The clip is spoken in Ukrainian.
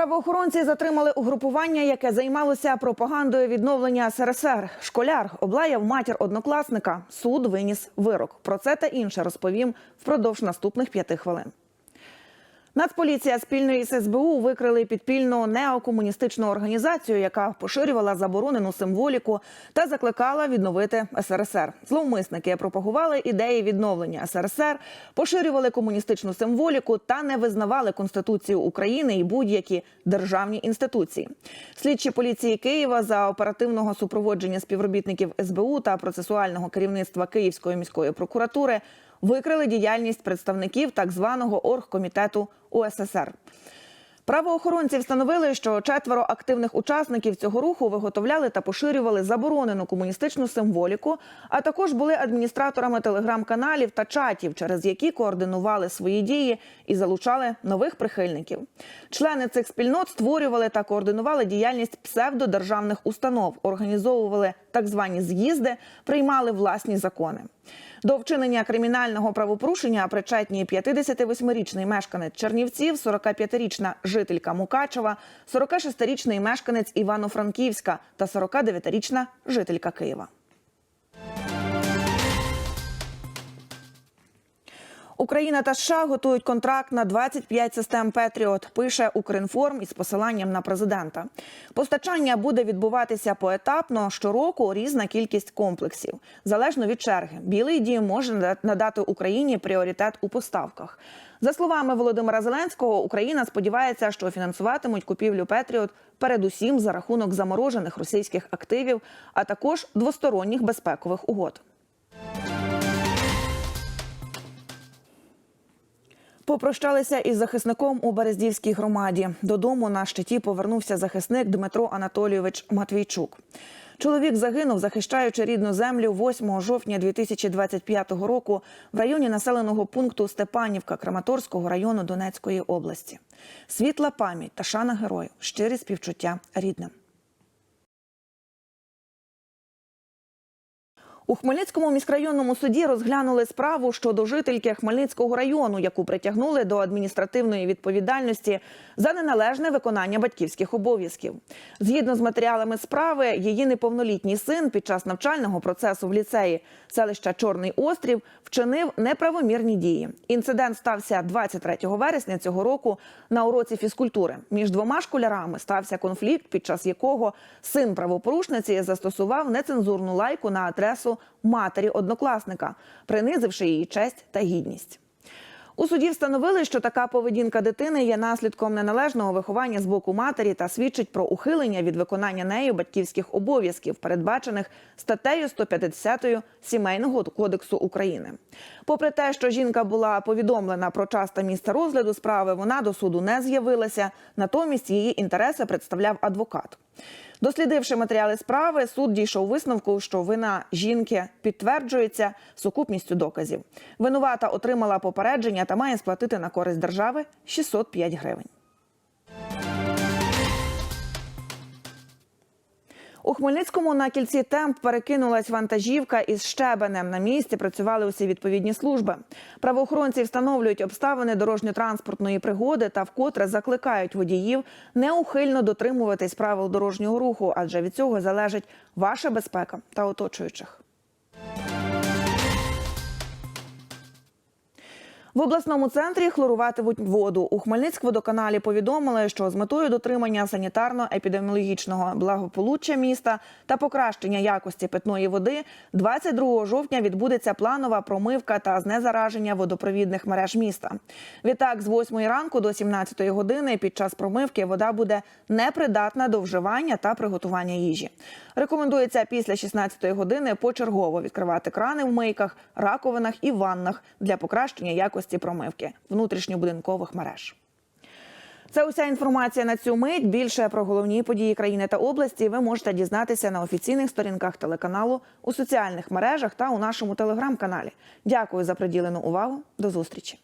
Правоохоронці затримали угрупування, яке займалося пропагандою відновлення СРСР. Школяр облаяв матір однокласника. Суд виніс вирок. Про це та інше розповім впродовж наступних п'яти хвилин. Нацполіція спільно із СБУ викрили підпільну неокомуністичну організацію, яка поширювала заборонену символіку та закликала відновити СРСР. Зловмисники пропагували ідеї відновлення СРСР, поширювали комуністичну символіку та не визнавали Конституцію України і будь-які державні інституції. Слідчі поліції Києва за оперативного супроводження співробітників СБУ та процесуального керівництва Київської міської прокуратури викрили діяльність представників так званого оргкомітету УССР. Правоохоронці встановили, що четверо активних учасників цього руху виготовляли та поширювали заборонену комуністичну символіку, а також були адміністраторами телеграм-каналів та чатів, через які координували свої дії і залучали нових прихильників. Члени цих спільнот створювали та координували діяльність псевдодержавних установ, організовували так звані з'їзди, приймали власні закони. До вчинення кримінального правопорушення причетні 58-річний мешканець Чернівців, 45-річна жителька Мукачева, 46-річний мешканець Івано-Франківська та 49-річна жителька Києва. Україна та США готують контракт на 25 систем Петріот. Пише Укрінформ із посиланням на президента. Постачання буде відбуватися поетапно. Щороку різна кількість комплексів, залежно від черги. Білий дім може надати Україні пріоритет у поставках. За словами Володимира Зеленського, Україна сподівається, що фінансуватимуть купівлю Петріот передусім за рахунок заморожених російських активів, а також двосторонніх безпекових угод. Попрощалися із захисником у Берездівській громаді. Додому на щиті повернувся захисник Дмитро Анатолійович Матвійчук. Чоловік загинув, захищаючи рідну землю 8 жовтня 2025 року в районі населеного пункту Степанівка Краматорського району Донецької області. Світла пам'ять та шана герою, щирі співчуття рідним. У Хмельницькому міськрайонному суді розглянули справу щодо жительки Хмельницького району, яку притягнули до адміністративної відповідальності за неналежне виконання батьківських обов'язків. Згідно з матеріалами справи, її неповнолітній син під час навчального процесу в ліцеї селища Чорний Острів вчинив неправомірні дії. Інцидент стався 23 вересня цього року на уроці фізкультури. Між двома школярами стався конфлікт, під час якого син правопорушниці застосував нецензурну лайку на адресу матері однокласника, принизивши її честь та гідність. У суді встановили, що така поведінка дитини є наслідком неналежного виховання з боку матері та свідчить про ухилення від виконання нею батьківських обов'язків, передбачених статтею 150 сімейного кодексу України. Попри те, що жінка була повідомлена про час та місце розгляду справи, вона до суду не з'явилася. Натомість її інтереси представляв адвокат. Дослідивши матеріали справи, суд дійшов висновку, що вина жінки підтверджується сукупністю доказів. Винувата отримала попередження та має сплатити на користь держави 605 гривень. У Хмельницькому на кільці темп перекинулась вантажівка із щебенем. На місці працювали усі відповідні служби. Правоохоронці встановлюють обставини дорожньо-транспортної пригоди та вкотре закликають водіїв неухильно дотримуватись правил дорожнього руху, адже від цього залежить ваша безпека та оточуючих. В обласному центрі хлоруватимуть воду. У Хмельницькводоканалі повідомили, що з метою дотримання санітарно-епідеміологічного благополуччя міста та покращення якості питної води 22 жовтня відбудеться планова промивка та знезараження водопровідних мереж міста. Відтак, з 8 ранку до 17 години під час промивки вода буде непридатна до вживання та приготування їжі. Рекомендується після 16 години почергово відкривати крани в мийках, раковинах і ваннах для покращення якості промивки внутрішньобудинкових мереж. Це уся інформація на цю мить. Більше про головні події країни та області ви можете дізнатися на офіційних сторінках телеканалу у соціальних мережах та у нашому телеграм-каналі. Дякую за приділену увагу. До зустрічі.